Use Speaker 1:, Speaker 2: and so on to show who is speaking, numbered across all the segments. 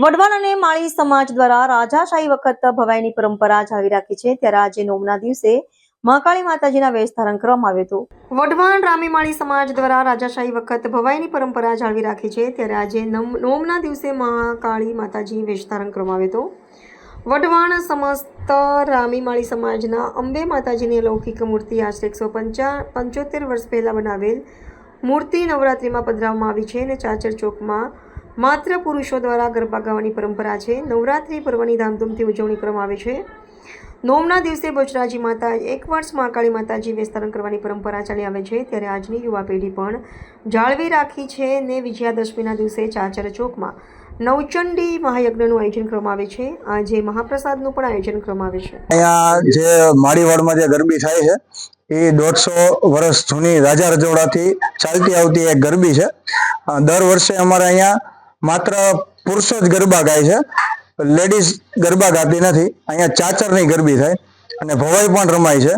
Speaker 1: વઢવાણ અને માળી સમાજ દ્વારા રાજાશાહી વખત ભવાઈની પરંપરા જાળવી રાખી છે. ત્યારે આજે નોમના દિવસે મહાકાળી માતાજીના વેશ ધારણ કરવામાં આવ્યો હતો. વઢવાણ રામી માળી સમાજ દ્વારા રાજાશાહી વખત ભવાઈની પરંપરા જાળવી રાખી છે. ત્યારે આજે નમ- નોમના દિવસે મહાકાળી માતાજી વેશ ધારણ કરવામાં આવ્યો હતો. વઢવાણ સમસ્ત રામી માળી સમાજના અંબે માતાજીની અલૌકિક મૂર્તિ આશરે એકસો પંચા, પંચોતેર વર્ષ પહેલાં બનાવેલ મૂર્તિ નવરાત્રિમાં પધરાવવામાં આવી છે અને ચાચર ચોકમાં માત્ર પુરુષો દ્વારા ગરબા ગાવાની પરંપરા છે. નવરાત્રિ પર્વની ધામધૂમથી ઉજવણી કરવામાં આવે છે. નોમના દિવસે બચરાજી માતા, એક વર્ષ મહાકાળી માતાજી વિસ્તરણ કરવાની પરંપરા ચાલી આવે છે. ત્યારે આજની યુવા પેઢી પણ જાળવી રાખી છે ને વિજયાદશમીના દિવસે ચાચર ચોકમાં નવચંડી મહાયજ્ઞનું આયોજન કરવામાં આવે છે. આજે મહાપ્રસાદનું પણ આયોજન કરવામાં આવે છે.
Speaker 2: અહીંયા જે માળીવાડમાં જે ગરબી થાય છે, એ દોઢસો વર્ષ જૂની રાજા રજોડાથી ચાલતી આવતી એક ગરબી છે. દર વર્ષે અમારે અહીંયા માત્ર પુરુષો જ ગરબા ગાય છે. લેડીઝ ગરબા ગાતી નથી. અહીંયા ચાચરની ગરબી થાય અને ભવાઈ પણ રમાય છે.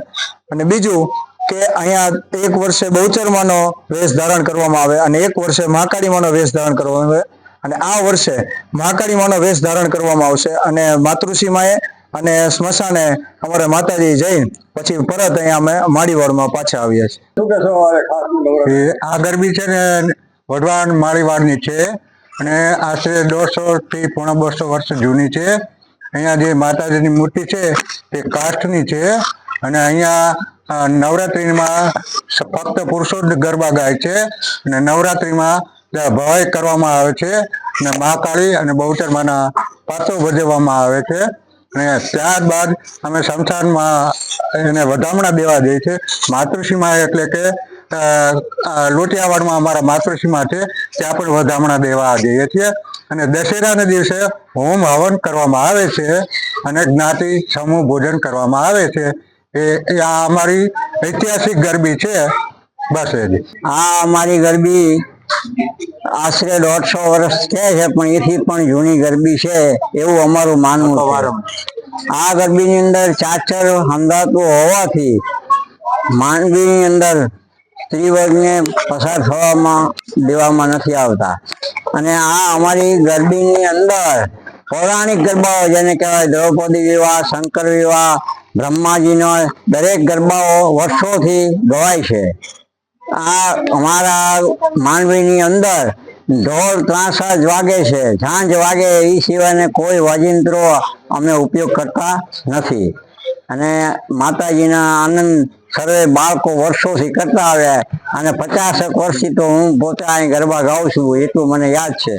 Speaker 2: અને બીજું કે અહીંયા એક વર્ષે બહુચરમાનો વેશ ધારણ કરવામાં આવે અને એક વર્ષે મહાકાળીમાનો વેશ ધારણ કરવામાં આવે અને આ વર્ષે મહાકાળીમાનો વેશ ધારણ કરવામાં આવશે અને માતૃશ્રીમાએ અને સ્મશાને અમારે માતાજી જઈ પછી પરત અહીંયા અમે માળીવાડમાં પાછા આવ્યા છીએ.
Speaker 3: આ ગરબી છે ને વઢવાણ માળીવાડની છે. અને આશરે દોઢસો થી પોણા બસો વર્ષ જૂની છે. અહીંયા જે માતાજીની મૂર્તિ છે, તે કાઠની છે અને અહીંયા નવરાત્રિમાં ફક્ત પુરુષો જ ગરબા ગાય છે અને નવરાત્રિમાં ભવાઈ કરવામાં આવે છે અને મહાકાળી અને બહુચરમાના પાત્રો ભજવવામાં આવે છે. અને ત્યારબાદ અમે સંસારમાં એને વધામણા દેવા જઈએ છે. માતૃશ્રીમાં એટલે કે લોટિયાવાડમાં અમારા માતૃશ્રીમાં છે ત્યાં પણ વધામણા દેવા જઈએ છીએ. અને દશેરાના દિવસે હોમ હવન કરવામાં આવે છે અને જ્ઞાતિ સમૂહ ભોજન કરવામાં આવે છે. એ આ અમારી ઐતિહાસિક ગરબી છે. બસ એ
Speaker 2: આ અમારી ગરબી આશરે દોઢસો વર્ષ થયા છે પણ એથી પણ જૂની ગરબી છે. એવું અમારું માનવું આ ગરબીની અંદર ચાચર હંધાતું હોવાથી માંડવીની અંદર સ્ત્રી પસાર થવામાં દેવામાં નથી આવતા. અને આ અમારી ગરબીની અંદર પૌરાણિક ગરબાઓ જેને કહેવાય દ્રૌપદી વિવાહ, શંકર વિવાહ, બ્રહ્માજીનો દરેક ગરબાઓ વર્ષોથી ગવાય છે. આ અમારા માંડવીની અંદર ઢોલ, ત્રાસા જ વાગે છે. ઝાંઝ વાગે એ સિવાયને કોઈ વાજિંત્રો અમે ઉપયોગ કરતા નથી. અને માતાજીના આનંદ સર્વે બાળકો વર્ષોથી કરતા આવ્યા અને પચાસેક વર્ષથી તો હું પોતે અહીં ગરબા ગાઉં છું એટલું મને યાદ છે.